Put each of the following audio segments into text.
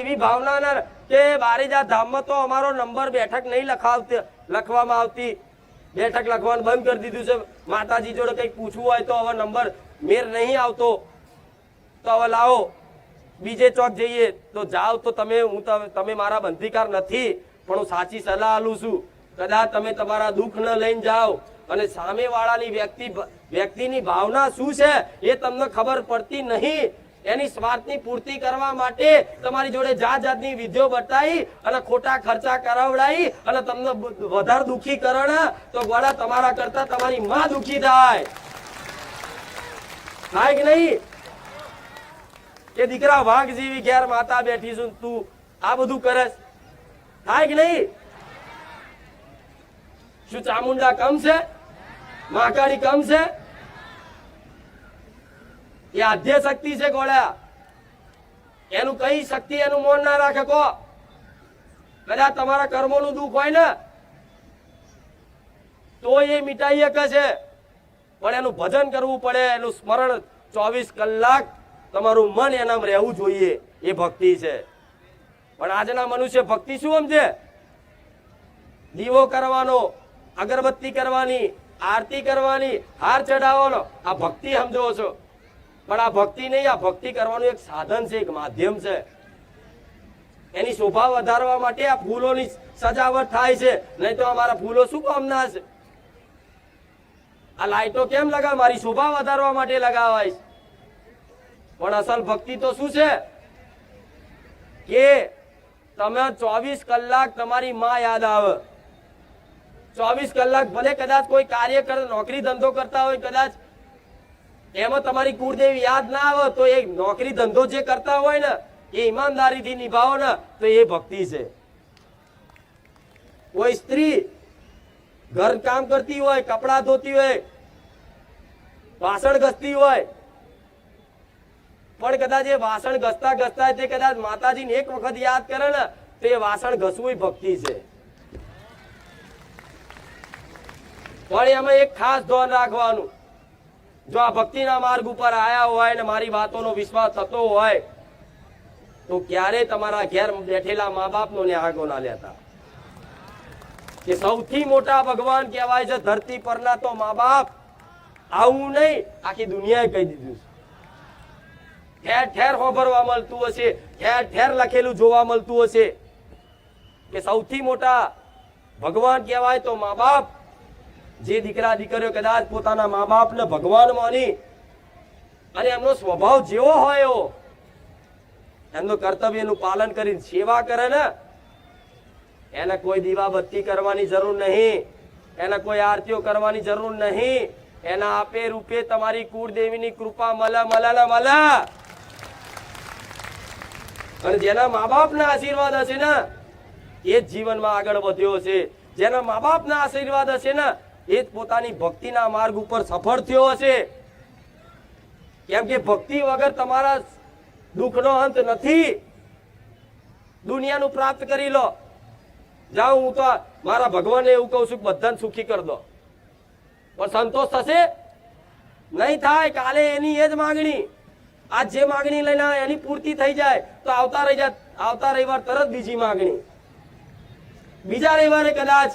એવી ભાવના કે બારેજા ધામમાં તો અમારો નંબર બેઠક નહીં લખાવતી લખવામાં આવતી. બેઠક લખવાનું બંધ કરી દીધું છે. માતાજી જોડે કંઈક પૂછવું હોય તો હવે નંબર. મેર નહીં આવતો. તો હવે લાવો. બીજે ચોક જઈએ. તો જાઓ તો તમે હું તમે મારા બંધીકાર નથી, પણ હું સાચી સલાહ આલું છું. કદાચ તમે તમારા દુઃખ ન લઈને જાઓ. અને સામેવાળાની વ્યક્તિ વ્યક્તિની ભાવના શું છે એ તમને ખબર પડતી નહીં. એની સ્વાર્થની પૂર્તિ કરવા માટે તમારી જોડે જાત જાતની વિધિઓ બતાવી અને ખોટા ખર્ચા કરાવડાવી અને તમને વધારે દુઃખી કરણ, તો ગોળા તમારા કરતા તમારી માં દુઃખી થાય. થાય કે નહીં? કે દીકરા વાઘ જેવી ઘેર માતા બેઠી છું, તું આ બધું કરસ? થાય કે નહીં? શું ચામુંડા કમ છે? માકાડી કમ છે? એ આધ્ય શક્તિ છે ગોળ્યા એનું કઈ શક્તિ એનું મોન ના રાખે કો. કદાચ તમારા કર્મોનું દુઃખ હોય ને, તો એ મીટાઈ શકે છે. પણ એનું ભજન કરવું પડે, એનું સ્મરણ ચોવીસ કલાક તમારું મન એનામ રહેવું જોઈએ, એ ભક્તિ છે. પણ આજના મનુષ્ય ભક્તિ શું સમજે? દીવો કરવાનો, અગરબત્તી કરવાની, આરતી કરવાની, હાર ચઢાવવાનો, આ ભક્તિ સમજો છો. પણ આ ભક્તિ નહીં, આ ભક્તિ કરવાનું એક સાધન છે, એક માધ્યમ છે. એની શોભા વધારવા માટે આ ફૂલોની સજાવટ થાય છે. નહીં તો અમારા ફૂલો શું કામના છે આ લાઈટો કેમ લગાવ? મારી શોભા વધારવા માટે લગાવાય પણ અસલ ભક્તિ તો શું છે? કે તમે ચોવીસ કલાક તમારી માં યાદ આવે. ચોવીસ કલાક ભલે કદાચ કોઈ કાર્ય કરે, નોકરી ધંધો કરતા હોય, કદાચ એમાં તમારી કુળદેવી યાદ ના આવે તો એ નોકરી ધંધો જે કરતા હોય ને, એ ઈમાનદારીથી નિભાવો ને, તો એ ભક્તિ છે. કોઈ સ્ત્રી ઘર કામ કરતી હોય, કપડા ધોતી હોય, વાસણ ઘસતી હોય, પણ કદાચ એ વાસણ ઘસતા ઘસતા તે કદાચ માતાજીને એક વખત યાદ કરે ને, તો એ વાસણ ઘસવું ભક્તિ છે. પણ એમાં એક ખાસ ધ્યાન રાખવાનું. જો આ ભક્તિના માર્ગ ઉપર આયા હોય ને મારી વાતોનો વિશ્વાસ થતો હોય, તો ક્યારે તમારા ઘેર બેઠેલા મા બાપનો ન્યાગો ના લેતા? કે સૌથી મોટા ભગવાન કહેવાય છે, ધરતી પરના તો મા બાપ આવું નહીં, આખી દુનિયાએ કહી દીધું છે. ઠેર ઠેર હોભરવા મળતું હશે, ઠેર ઠેર લખેલું જોવા મળતું હશે. કે સૌથી મોટા ભગવાન કહેવાય તો મા બાપ જે દીકરા દીકરીઓ કદાચ પોતાના મા બાપને ભગવાન માની અને એમનો સ્વભાવ જેવો હોય એવો, એમનું કર્તવ્યનું પાલન કરીને સેવા કરે ને, એને કોઈ દીવાબત્તી કરવાની જરૂર નહીં, એને કોઈ આરતીઓ કરવાની જરૂર નહીં, એના આપે રૂપે તમારી કુળદેવીની કૃપા મળે ને મળે અને જેના મા બાપના આશીર્વાદ હશે ને, એ જ જીવનમાં આગળ વધ્યો છે જેના મા બાપના આશીર્વાદ હશે ને એ જ પોતાની ભક્તિના માર્ગ ઉપર સફળ થયો હશે. કેમ કે ભક્તિ વગર તમારા દુઃખનો અંત નથી. દુનિયાનું પ્રાપ્ત કરી લો. જાઉં હું તો મારા ભગવાનને એવું કહું છું બધાને સુખી કરી દો. પણ સંતોષ થશે? નહીં થાય, કાલે એની એ જ માગણી. આજ જે માગણી લઈને એની પૂર્તિ થઈ જાય, તો આવતા રહી જાય આવતા રવિવાર તરત બીજી માગણી. બીજા રવિવારે કદાચ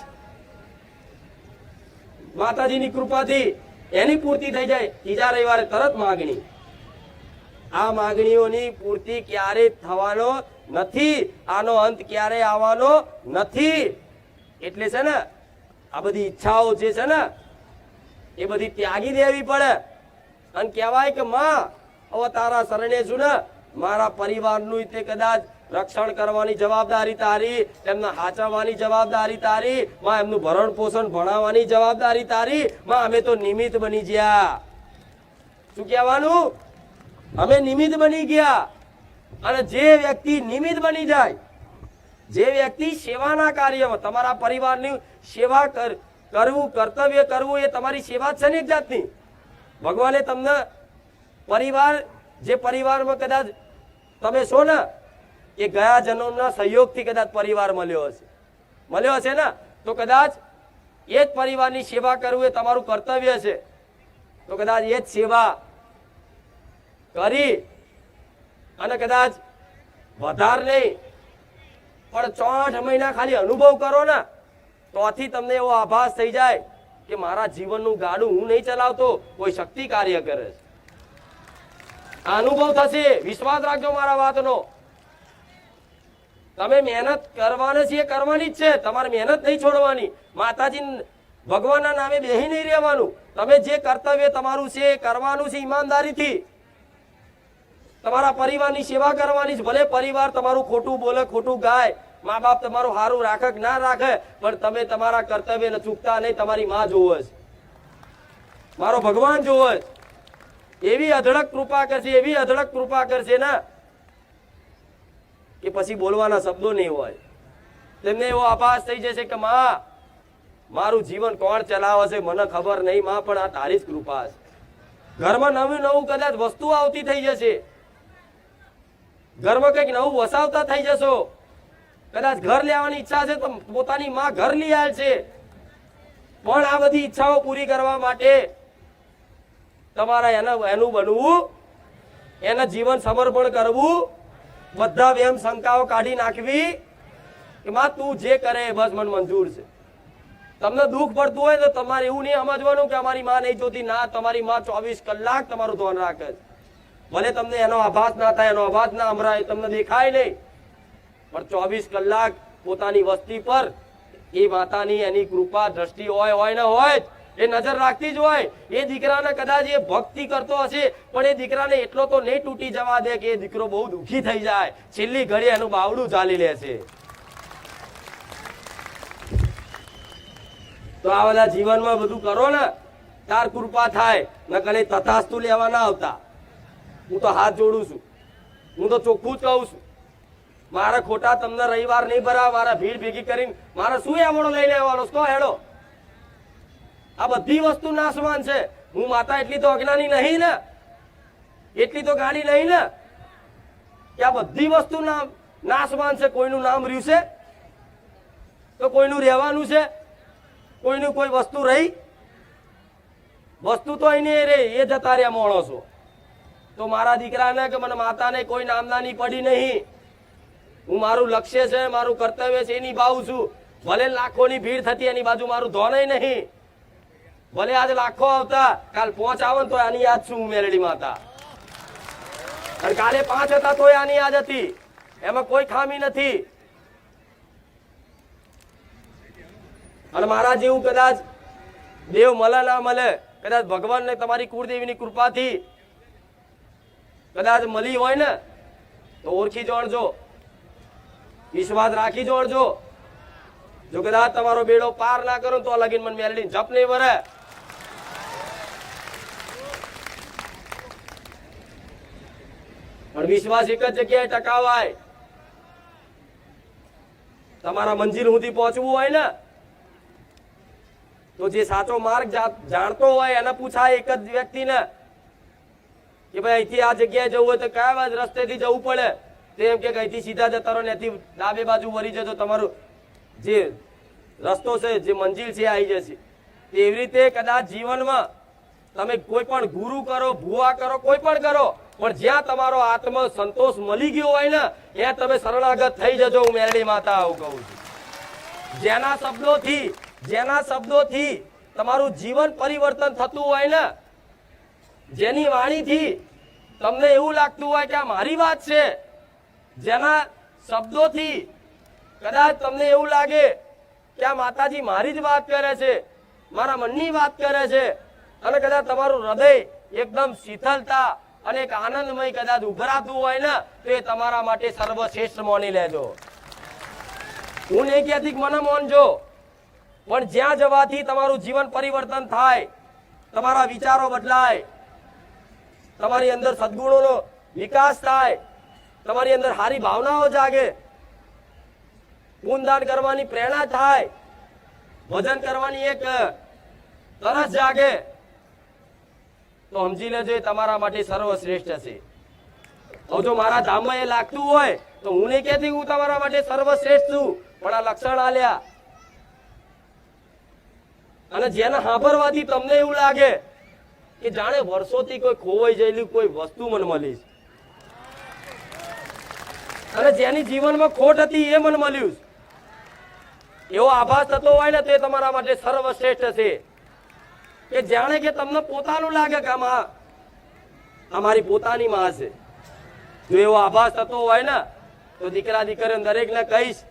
માતાજીની કૃપાથી એની પૂર્તિ થઈ જાય. ત્રીજા રવિવારે તરત માગણી. આ માગણીઓની પૂર્તિ ક્યારે થવાનો નથી, આનો અંત ક્યારે આવવાનો નથી, એટલે છે ને, આ બધી ઈચ્છાઓ જે છે ને, એ બધી ત્યાગી દેવી પડે. અને કહેવાય કે માં, હવે તારા શરણે છું ને, મારા પરિવારનું તે કદાચ રક્ષણ કરવાની જવાબદારી તારી, એમને હાચવવાની જવાબદારી તારી, માં એમનું ભરણ પોષણ ભણાવવાની જવાબદારી તારી, માં અમે તો નિમિત્ત બની ગયા. શું કહેવાનું? અમે નિમિત્ત બની ગયા. અને જે વ્યક્તિ નિમિત્ત બની જાય, જે વ્યક્તિ સેવાના કાર્યમાં, તમારા પરિવારની સેવા કર, કરવું, કર્તવ્ય કરવું એ તમારી સેવા છે ને એક જાતની. ભગવાને તમને પરિવાર, જે પરિવારમાં કદાચ તમે છો ને એ ગયા જન્મના સહયોગથી કદાચ પરિવાર મળ્યો હશે. મળ્યો હશે ને? તો કદાચ એ જ પરિવારની સેવા કરવું એ તમારું કર્તવ્ય છે. તો કદાચ એ જ સેવા કરી અને કદાચ વધાર નહીં, પણ ચોઠ મહિના ખાલી અનુભવ કરો ને, તોથી તમને એવો આભાસ થઈ જાય કે મારા જીવનનું ગાડું હું નહીં ચલાવતો, કોઈ શક્તિ કાર્ય કરે છે. અનુભવ થશે. વિશ્વાસ રાખજો મારા વાતનો. તમે મહેનત કરવાની છે એ કરવાની જ છે. તમારે મહેનત નહીં છોડવાની. માતાજી ભગવાનના નામે બેહી નહીં રહેવાનું. તમે જે કર્તવ્ય તમારું છે કરવાનું છે ઈમાનદારીથી. તમારા પરિવારની સેવા કરવાની છે. ભલે પરિવાર તમારું ખોટું બોલે, ખોટું ગાય મા બાપ તમારું સારું રાખે ના રાખે, પણ તમે તમારા કર્તવ્યને ચૂકતા નહીં, તમારી માં જોવે છે. મારો ભગવાન જોવે એવી અધડક કૃપા કરશે, એવી અધડક કૃપા કરશે ને કે પછી બોલવાના શબ્દો નહીં હોય. તેમને એવો આભાસ થઈ જશે કે, માં, મારું જીવન કોણ ચલાવે છે મને ખબર નહીં, માં, પણ આ તારી જ કૃપા છે. ઘરમાં નવું નવું કદાચ વસ્તુ આવતી થઈ જશે. ઘરમાં કંઈક નવું વસાવતા થઈ જશો. કદાચ ઘર લેવાની ઈચ્છા છે તો પોતાની માં ઘર લઈ આવે છે. પણ આ બધી ઈચ્છાઓ પૂરી કરવા માટે તમારા એના એનું બનવું, એના જીવન સમર્પણ કરવું બધા વેમ શંકાઓ કાઢી નાખવી કે માં તું જે કરે એ બસ મને મંજૂર છે. તમને દુઃખ પડતું હોય તો તમારે એવું નહીં સમજવાનું કે અમારી માં નહીં જોતી. ના, તમારી માં ચોવીસ કલાક તમારું ધ્યાન રાખે છે. ભલે તમને એનો આભાસ ના થાય, એનો આભાસ ના સંભળાય તમને દેખાય નહીં. પણ ચોવીસ કલાક પોતાની વસ્તી પર એ માતાની એની કૃપા દ્રષ્ટિ હોય હોય ને હોય. એ નજર રાખતી જ હોય. એ દીકરાને કદાચ એ ભક્તિ કરતો હશે, પણ એ દીકરાને એટલો તો નહીં તૂટી જવા દે કે એ દીકરો બહુ દુઃખી થઈ જાય. છેલ્લી ઘડી એનું બાવડું ચાલી લે છે તો આ બધા જીવનમાં બધું કરો ને, તાર કૃપા થાય. ન કને તથાસ્તુ લેવા ના આવતા. હું તો હાથ જોડું છું. હું તો ચોખ્ખું જ કહું છું. મારા ખોટા તમને રવિવાર નહીં ભરા મારા ભીડ ભેગી કરીને મારે શું એવડો લઈને આવવાનો? છે? હેડો? આ બધી વસ્તુ નાશવાન છે. હું માતા એટલી તો અજ્ઞાની નહીં ને. એટલી તો ગાડી નહીં ને. કે આ બધી વસ્તુ નાશવાન છે. કોઈનું નામ રહ્યું છે? તો કોઈનું રહેવાનું છે? કોઈનું કોઈ વસ્તુ રહી? વસ્તુ તો અહીં રહી. એ જતા રહ્યા માણસો. તો મારા દીકરાને કે મને માતાને કોઈ નામનાની પડી નહીં. હું મારું લક્ષ્ય છે, મારું કર્તવ્ય છે એ નિભાવું છું. ભલે લાખોની ભીડ થતી એની બાજુ મારું ધોનય નહીં. ભલે આજે લાખો આવતા, કાલ પાંચ આવે ને તો આની યાદ શું હું મેરડી માતા? અને કાલે પાંચ હતા તોય આની યાદ હતી. એમાં કોઈ ખામી નથી. અને મારા જેવું કદાચ દેવ મળે ના મળે, કદાચ ભગવાનને તમારી કુળદેવીની કૃપાથી કદાચ મળી હોય ને, તો ઓળખી જોડજો વિશ્વાસ રાખી જોડજો જો કદાચ તમારો બેડો પાર ના કરો તો લગીન મને મેલડી જપ નહીં ભરે પણ વિશ્વાસ એક જ જગ્યાએ ટકાવાય. તમારા મંજિલ સુધી પહોંચવું હોય ને, તો જે સાચો માર્ગ જાણતો હોય એને પૂછાય એક જ વ્યક્તિને કે ભાઈ અહીંથી આ જગ્યાએ જવું હોય તો કયા રસ્તેથી જવું પડે? તો એમ કે અહીંથી સીધા જતા રહો ને અહીંથી ડાબે બાજુ વળી જજો, તમારું જે રસ્તો છે, જે મંજિલ છે આવી જશે. એવી રીતે કદાચ જીવનમાં તમે કોઈ પણ ગુરુ કરો, ભુવા કરો, કોઈ પણ કરો પણ જ્યાં તમારો આત્મ સંતોષ મળી ગયો હોય ને, ત્યાં તમે શરણાગત થઈ જજો, હું મેરડી માતા આવું કહું છું. જેના શબ્દોથી જેના શબ્દોથી તમારું જીવન પરિવર્તન થતું હોય ને, જેની વાણીથી તમને એવું લાગતું હોય કે આ મારી વાત છે, જેના શબ્દોથી કદાચ તમને એવું લાગે કે આ માતાજી મારી જ વાત કરે છે, મારા મનની વાત કરે છે, અને કદાચ તમારું હૃદય એકદમ શીતળતા અને એક આનંદમય કદાચ ઉભરાતું હોય ને, તો એ તમારા માટે સર્વશ્રેષ્ઠ માની લેજો. હું નહીં ક્યાંથી મને માનજો પણ જ્યાં જવાથી તમારું જીવન પરિવર્તન થાય, તમારા વિચારો બદલાય, તમારી અંદર સદગુણોનો વિકાસ થાય, તમારી અંદર સારી ભાવનાઓ જાગે, ગુણદાન કરવાની પ્રેરણા થાય, ભજન કરવાની એક તરસ જાગે તો સમજી લેજો એ તમારા માટે સર્વશ્રેષ્ઠ છે. હવે જો મારા ધામમાં એ લાગતું હોય, તો હું નહીં કહેતી હું તમારા માટે સર્વશ્રેષ્ઠ છું, પણ આ લક્ષણ આલ્યા. અને જેને સાંભળવાથી તમને એવું લાગે કે જાણે વર્ષોથી કોઈ ખોવાઈ ગયેલી કોઈ વસ્તુ મને મળી અને જેની જીવનમાં ખોટ હતી એ મને મળ્યું એવો આભાસ થતો હોય ને તે તમારા માટે સર્વશ્રેષ્ઠ છે. કે જાણે કે તમને પોતાનું લાગે કે આમાં અમારી પોતાની માં છે જો એવો આભાસ થતો હોય ને, તો દીકરા દીકરીઓ દરેકને કહીશ